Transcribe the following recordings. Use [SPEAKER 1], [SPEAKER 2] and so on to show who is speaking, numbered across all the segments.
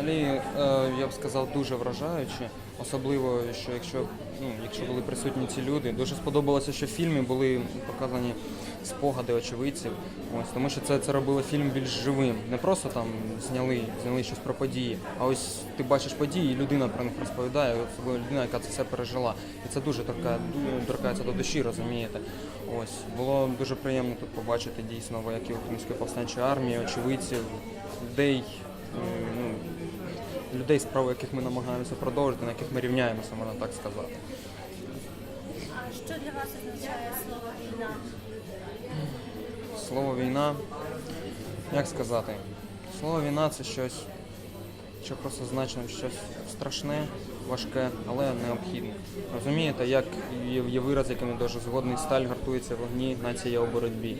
[SPEAKER 1] Взагалі, е, я б сказав, дуже вражаюче. Особливо, що якщо, ну, якщо були присутні ці люди. Дуже сподобалося, що в фільмі були показані спогади очевидців. Ось, тому що це, це робило фільм більш живим. Не просто там зняли, зняли щось про події, а ось ти бачиш події, і людина про них розповідає, особливо людина, яка це все пережила. І це дуже торкає, торкається до душі, розумієте. Ось було дуже приємно тут побачити дійсно вояків Української повстанчої армії, очевидців, людей. Людей, справи яких ми намагаємося продовжити, на яких ми рівняємося, можна так сказати.
[SPEAKER 2] А що для вас означає слово війна?
[SPEAKER 1] Слово війна, як сказати? Слово війна це щось, що просто значно щось страшне, важке, але необхідне. Розумієте, як є, є вираз, яким дуже згодний, сталь гартується в вогні, нація у боротьбі.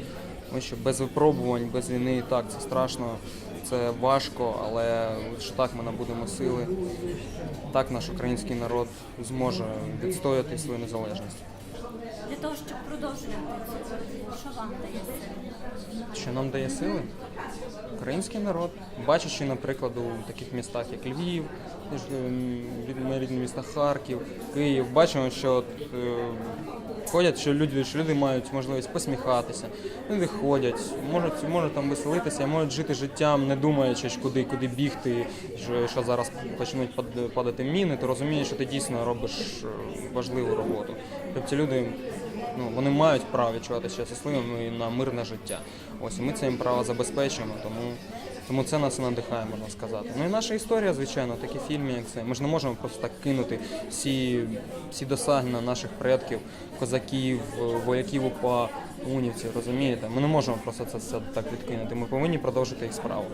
[SPEAKER 1] Тому що без випробувань, без війни і так це страшно, це важко, але лише так ми набудемо сили. Так наш український народ зможе відстояти свою незалежність.
[SPEAKER 2] Для того, щоб продовжувати цю, що вам дає сили?
[SPEAKER 1] Що нам дає сили? Український народ, бачачи, наприклад, у таких містах, як Львів, ж, ем, рід- рідне місто Харків, Київ, бачимо, що от, е, ходять, що люди, що люди мають можливість посміхатися, люди ходять, можуть, можуть там веселитися, можуть жити життям, не думаючи, куди, куди бігти, що, що зараз почнуть падати міни, ти розумієш, що ти дійсно робиш е, важливу роботу. Тобто люди ну, вони мають право відчувати себе щасливими на мирне життя. Ось і ми це їм право забезпечуємо, тому, тому це нас надихає, можна сказати. Ну і наша історія, звичайно, такі фільми, як це. Ми ж не можемо просто так кинути всі, всі досягнення наших предків, козаків, вояків УПА, унівців, розумієте? Ми не можемо просто це все так відкинути. Ми повинні продовжити їх справу.